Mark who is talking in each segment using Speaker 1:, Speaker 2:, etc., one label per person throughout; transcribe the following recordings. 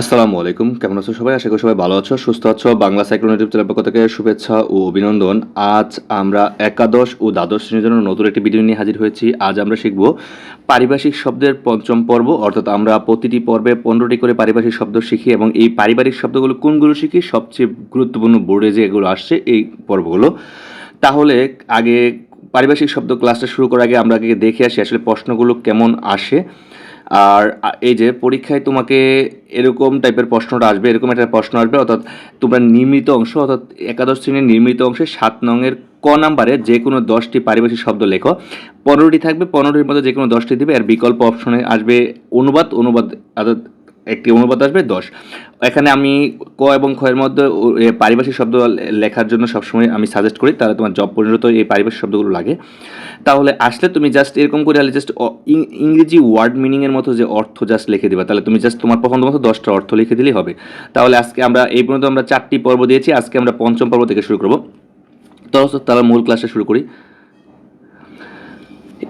Speaker 1: আসসালামু আলাইকুম। কেমন আছো সবাই? আশা করি সবাই ভালো আছো, সুস্থ আছো। বাংলা সাইক্লোন চ্যানেল পক্ষ থেকে শুভেচ্ছা ও অভিনন্দন। আজ আমরা একাদশ ও দ্বাদশ শ্রেণির জন্য নতুন একটি ভিডিও নিয়ে হাজির হয়েছি। আজ আমরা শিখব পারিভাষিক শব্দের পঞ্চম পর্ব, অর্থাৎ আমরা প্রতিটি পর্বে পনেরোটি করে পারিভাষিক শব্দ শিখি এবং এই পারিবারিক শব্দগুলো কোনগুলো শিখি, সবচেয়ে গুরুত্বপূর্ণ বোর্ডে যে এগুলো আসছে এই পর্বগুলো। তাহলে আগে পারিভাষিক শব্দ ক্লাসটা শুরু করার আগে আমরা আগে দেখে আসি আসলে প্রশ্নগুলো কেমন আসে। আর এই যে পরীক্ষায় তোমাকে এরকম টাইপের প্রশ্নটা আসবে, এরকম একটা প্রশ্ন আসবে, অর্থাৎ তোমরা নির্মিত অংশ, অর্থাৎ একাদশ শ্রেণির নির্মিত অংশে সাত নংয়ের ক নাম্বারে যে কোনো দশটি পারিভাষিক শব্দ লেখো। পনেরোটি থাকবে, পনেরোটির মধ্যে যে কোনো দশটি দিবে আর বিকল্প অপশনে আসবে অনুবাদ অনুবাদ, অর্থাৎ একটি অনুবাদ আসবে, দশ। এখানে আমি ক এবং এর মধ্যে পারিভাষিক শব্দ লেখার জন্য সবসময় আমি সাজেস্ট করি, তাহলে তোমার জব পরিণত এই পারিভাষিক শব্দগুলো লাগে। তাহলে আসলে তুমি জাস্ট এরকম করে হলে জাস্ট ইংরেজি ওয়ার্ড মিনিংয়ের মতো যে অর্থ জাস্ট লিখে দেবে, তাহলে তুমি জাস্ট তোমার পছন্দ মতো দশটা অর্থ লিখে দিলেই হবে। তাহলে আজকে আমরা এই পর্যন্ত আমরা চারটি পর্ব দিয়েছি, আজকে আমরা পঞ্চম পর্ব থেকে শুরু করব। তাহলে মূল ক্লাসটা শুরু করি।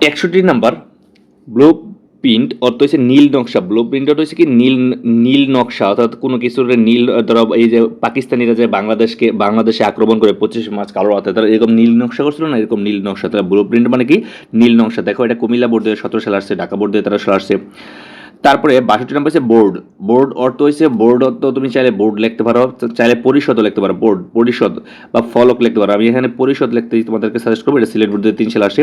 Speaker 1: একষট্টি নাম্বার ব্লু প্রিন্ট, অর্থ হচ্ছে নীল নকশা। ব্লু প্রিন্ট অর্থ হচ্ছে কি নীল নীল নকশা, অর্থাৎ কোনো কিছুর নীল ধরো এই যে পাকিস্তানিরা যে বাংলাদেশকে, বাংলাদেশে আক্রমণ করে পঁচিশ মাস কালো রাতে, তারা এরকম নীল নকশা করছিল না? এরকম নীল নকশা। তারা ব্লু প্রিন্ট মানে কি? নীল নকশা। দেখো, এটা কুমিল্লা বোর্ড দিয়ে সতেরো সালে আসছে, ঢাকা বোর্ড দিয়ে তেরো সালে আসছে। তারপরে বাষট্টি নাম্বার হচ্ছে বোর্ড। বোর্ড অর্থ হচ্ছে, বোর্ড অর্থ তুমি চাইলে বোর্ড লিখতে পারো, চাইলে পরিষদও লিখতে পারো। বোর্ড, পরিষদ বা ফলক লিখতে পারো। আমি এখানে পরিষদ লিখতে তোমাদেরকে সাজেস্ট করব, এটা সিলেট বোর্ড দিয়ে তিন সালে আসে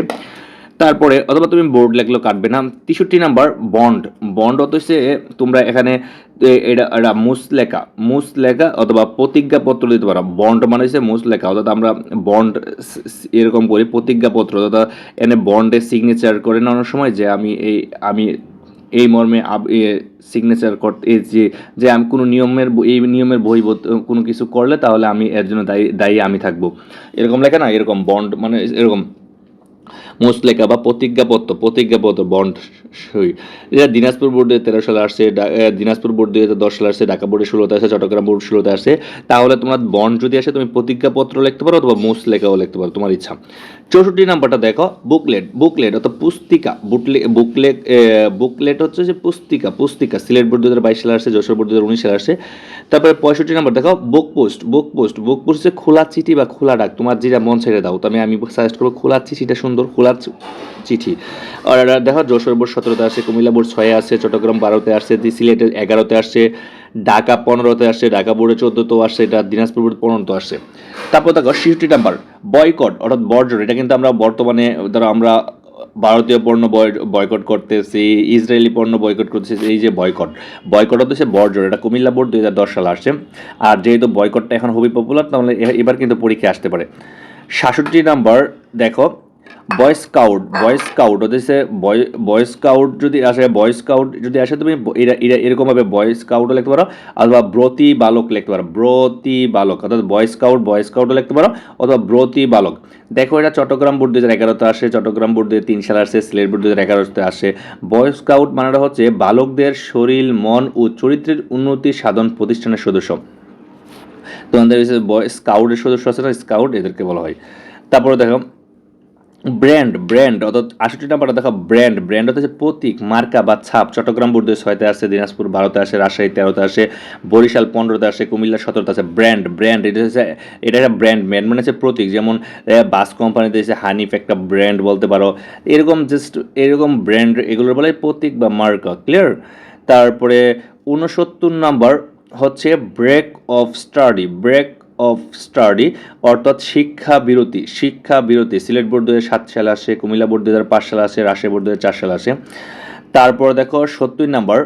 Speaker 1: তারপরে অথবা তুমি বোর্ড লেখলেও কাটবে। না তেষট্টি নাম্বার বন্ড বন্ড অত হচ্ছে তোমরা এখানে এটা এটা মুস লেখা। মুস লেখা অথবা প্রতিজ্ঞাপত্র দিতে পারো। বন্ড মানে হচ্ছে মুস লেখা। অর্থাৎ আমরা বন্ড এরকম করি, প্রতিজ্ঞাপত্র। অর্থাৎ এনে বন্ডে সিগনেচার করে নেওয়ার সময় যে আমি এই আমি এই মর্মে সিগনেচার করতে যে যে আমি কোনো নিয়মের এই নিয়মের বহির্ভূত, কোনো কিছু করলে তাহলে আমি এর জন্য দায়ী দায়ী আমি থাকব। এরকম লেখা না? এরকম বন্ড মানে এরকম মুসলেখা বা প্রতিজ্ঞাপত্র প্রতিজ্ঞাপত্র বন্ড সই। এটা দিনাজপুর বোর্ড দিয়ে তেরো সালে আসছে দিনাজপুর বোর্ড দিয়ে দশ সালে আসছে, ঢাকা বোর্ডে ষোলোতে আসে চট্টগ্রাম বোর্ড ষোলোতে আসে তাহলে তোমার বন্ড যদি আসে, তুমি প্রতিজ্ঞাপত্র লিখতে পারো অথবা মুসলেখাও লিখতে পারো, তোমার ইচ্ছা। চৌষট্টি নাম্বারটা দেখো, বুকলেট বুকলেট অর্থাৎ পুস্তিকা, বুকলে, বুকলেট বুকলেট হচ্ছে যে পুস্তিকা পুস্তিকা। সিলেট বোর্ড দু হাজার বাইশ সালে আসছে, যশোর বোর্ড দু হাজার উনিশ সালে আসছে। তারপরে পঁয়ষট্টি নাম্বার দেখো book post book post book post হচ্ছে খোলা চিঠি বা খোলা ডাক, তোমার যেটা মন ছেড়ে দাও। তো আমি আমি সাজেস্ট করব খোলা চিঠিটা সুন্দর খোলা চি- চিঠি। আর দেখো, যশোর বোর্ড সতেরোতে আসছে, কুমিল্লা বোর্ড ছয়ে আসছে, চট্টগ্রাম বারোতে আসছে সিলেটে এগারোতে আসছে, ঢাকা পনেরোতে আসছে, ঢাকা বোর্ডে চোদ্দোতেও আসছে, এটা দিনাজপুর বোর্ড পনেরোতে আসছে। তারপর দেখো, শিশুটি নাম্বার, বয়কট, অর্থাৎ বর্জন, এটা কিন্তু আমরা বর্তমানে, ধরো আমরা ভারতীয় পণ্য বয়কট করতেছি, ইসরায়েলি পণ্য বয়কট করতেছি, এই যে বয়কট। বয়কট হচ্ছে বর্জন, এটা কুমিল্লা বোর্ড দুই হাজার দশ সালে আসছে। আর যেহেতু বয়কটটা এখন খুবই পপুলার তাহলে এবার কিন্তু পরীক্ষা আসতে পারে। সাতষট্টি নাম্বার, দেখো বয় স্কাউট বয় স্কাউট হচ্ছে বয় বয় স্কাউট যদি আসে বয় স্কাউট যদি আসে, তুমি এরা এরা এরকমভাবে বয় স্কাউটও লিখতে পারো, অথবা ব্রতি বালক লিখতে পারো, ব্রতি বালক, অর্থাৎ বয় স্কাউট বয় স্কাউটও লিখতে পারো, অথবা ব্রতি বালক। দেখো এটা চট্টগ্রাম বোর্ড দু হাজার এগারোতে আসে, চট্টগ্রাম বোর্ড দুই তিন সালে আসে, সিলেট বোর্ড দু হাজার এগারোতে আসে। বয় স্কাউট মানেটা হচ্ছে বালকদের শরীর, মন ও চরিত্রের উন্নতি সাধন প্রতিষ্ঠানের সদস্য। তোমাদের বয় স্কাউটের সদস্য আছে না? স্কাউট এদেরকে বলা হয়। তারপরে দেখো ব্র্যান্ড ব্র্যান্ড অর্থাৎ আষট্টি নাম্বারটা দেখো ব্র্যান্ড ব্র্যান্ড হচ্ছে প্রতীক, মার্কা বা ছাপ। চট্টগ্রাম বোর্ড ছয়তে আসে, দিনাজপুর বারোতে আসে, রাজশাহী তেরোতে আসে, বরিশাল পনেরোতে আসে, কুমিল্লা সতেরোতে আসে। ব্র্যান্ড ব্র্যান্ড এটা হচ্ছে, এটা একটা ব্র্যান্ড ব্র্যান্ড মানে হচ্ছে প্রতীক। যেমন বাস কোম্পানিতে এসে হানিফ একটা ব্র্যান্ড বলতে পারো। এরকম জাস্ট এরকম ব্র্যান্ড এগুলোর বলে প্রতীক বা মার্কা ক্লিয়ার তারপরে উনসত্তর নাম্বার হচ্ছে break of study break of study অর্থাৎ শিক্ষা বিরতি শিক্ষা বিরতি, সিলেট বোর্ড দু সাত সালে আসে, কুমিল্লা বোর্ড দু পাঁচ সালে আসে, রাজশাহী বোর্ড দু চার সালে আসে। তারপর দেখো সত্তর নাম্বার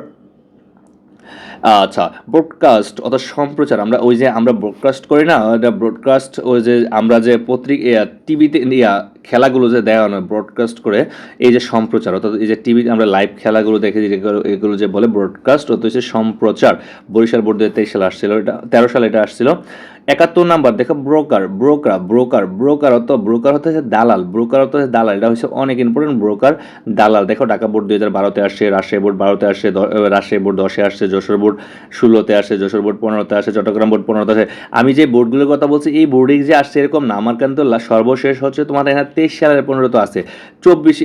Speaker 1: আচ্ছা ব্রডকাস্ট অর্থাৎ সম্প্রচার, আমরা ওই যে আমরা ব্রডকাস্ট করি না ব্রডকাস্ট ওই যে আমরা যে পত্রিকা টিভিতে ইয়া খেলাগুলো যে দেওয়া হয় ব্রডকাস্ট করে, এই যে সম্প্রচার, অর্থাৎ এই যে টিভিতে আমরা লাইভ খেলাগুলো দেখে এগুলো যে বলে ব্রডকাস্ট অর্থাৎ হচ্ছে সম্প্রচার। বরিশাল বোর্ড তেইশ সালে আসছিল, এটা তেরো সালে এটা আসছিল। একাত্তর নাম্বার, দেখো ব্রোকার ব্রোকার ব্রোকার ব্রোকার অর্থ ব্রোকার হতে হচ্ছে দালাল ব্রোকার অর্থ হচ্ছে দালাল, এটা হচ্ছে অনেক ইম্পর্টেন্ট ব্রোকার দালাল। দেখো ঢাকা বোর্ড দুই হাজার বারোতে আসছে, রাজশাহী বোর্ড বারোতে আসছে রাজশাহী বোর্ড দশে আসছে, যশোর বোর্ড ষোলোতে আসে যশোর বোর্ড পনেরোতে আসে চট্টগ্রাম বোর্ড পনেরোতে আসে আমি যে বোর্ডগুলোর কথা বলছি, এই বোর্ডে যে আসছে এরকম না, আমার কিন্তু সর্বশেষ হচ্ছে তোমার এখানে তেইশ সালের পনেরো তো আছে। চব্বিশ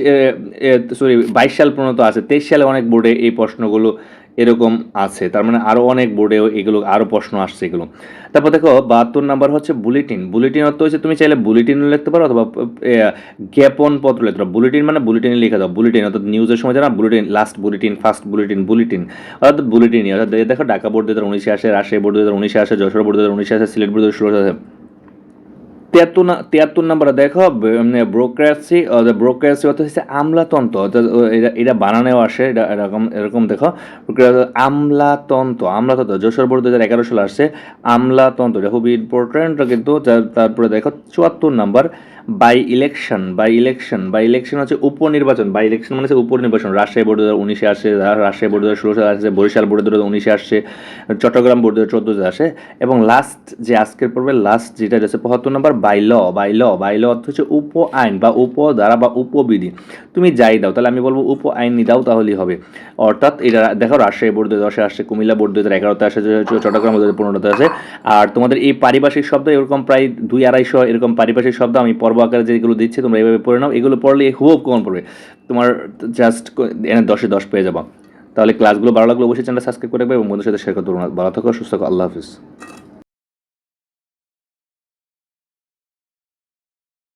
Speaker 1: সরি বাইশ সাল পনেরো তো আছে। তেইশ সালে অনেক বোর্ডে এই প্রশ্নগুলো এরকম আছে। তার মানে আরও অনেক বোর্ডেও এগুলো আরও প্রশ্ন আসছে এগুলো। তারপর দেখো, বাহাত্তর নাম্বার হচ্ছে বুলেটিন বুলেটিন অর্থ হচ্ছে তুমি চাইলে বুলেটিনও লিখতে পারো অথবা জ্ঞাপন পত্র লিখতে পারো। বুলেটিন মানে বুলেটিনে লিখে দাও। বুলেটিন অর্থাৎ নিউজের সময় জানা? Bulletin last bulletin first bulletin bulletin অর্থাৎ বুলেটিনই অর্থাৎ দেখো, ঢাকা বোর্ড দু হাজার উনিশে আসে, রাজশাহী বোর্ড দু হাজার উনিশে আসে, যশোর বোর্ড দু হাজার উনিশে আসে, সিলেট বোর্ড দু হাজার ষোলো আসে। তিয়াত্তর তিয়াত্তর নাম্বারে দেখো ব্রোক্রাসি ব্রোক্রাসি অর্থ হচ্ছে আমলাতন্ত্র, অর্থাৎ এটা এটা বানানেও আসে, এটা এরকম এরকম দেখো। আমলাতন্ত্র আমলাতন্ত্র, যশোর বোর্ড দু হাজার এগারো সালে আসছে, আমলাতন্ত্র, এটা খুবই ইম্পর্টেন্ট কিন্তু তারপরে দেখো চুয়াত্তর number by election by election by election হচ্ছে উপনির্বাচন বাই ইলেকশন মানে হচ্ছে উপনির্বাচন। রাজশাহী বোর্ড দু হাজার উনিশে আসে রাজশাহী বোর্ড দু হাজার ষোলো সালে বরিশাল বোর্ড দু হাজার উনিশে আসছে, চট্টগ্রাম বোর্ড দু হাজার চোদ্দোতে আসে। এবং লাস্ট যে আজকের পর্বে লাস্ট যেটা হচ্ছে পঁচাত্তর number by law by law by law অর্থ হচ্ছে উপ আইন বা উপ দ্বারা বা উপবিধি তুমি যাই দাও, তাহলে আমি বলব উপ আইন দাও, তাহলেই হবে। অর্থাৎ এটা দেখো, রাজশাহী বোর্ড দু হাজার দশে আসছে, কুমিল্লা বোর্ড দু হাজার এগারোতে আসে চট্টগ্রাম দু হাজার পনেরোতে আসে আর তোমাদের এই পারিভাষিক শব্দ এরকম প্রায় দুই আড়াইশো এরকম পারিভাষিক শব্দ আমি পর্ব আকারে যেগুলো দিচ্ছে, তোমরা এইভাবে পড়ে নাও। এগুলো পড়লে হুব কমন পড়বে। তোমার জাস্ট এনে দশে দশ পেয়ে যাবা। তাহলে ক্লাসগুলো ভালো লাগলে অবশ্যই চ্যানেল সাবস্ক্রাইব করে রাখবে এবং বন্ধুর সাথে শেয়ার করতে ভালো থাকো, সুস্থ থাকো, আল্লাহ হাফিজ।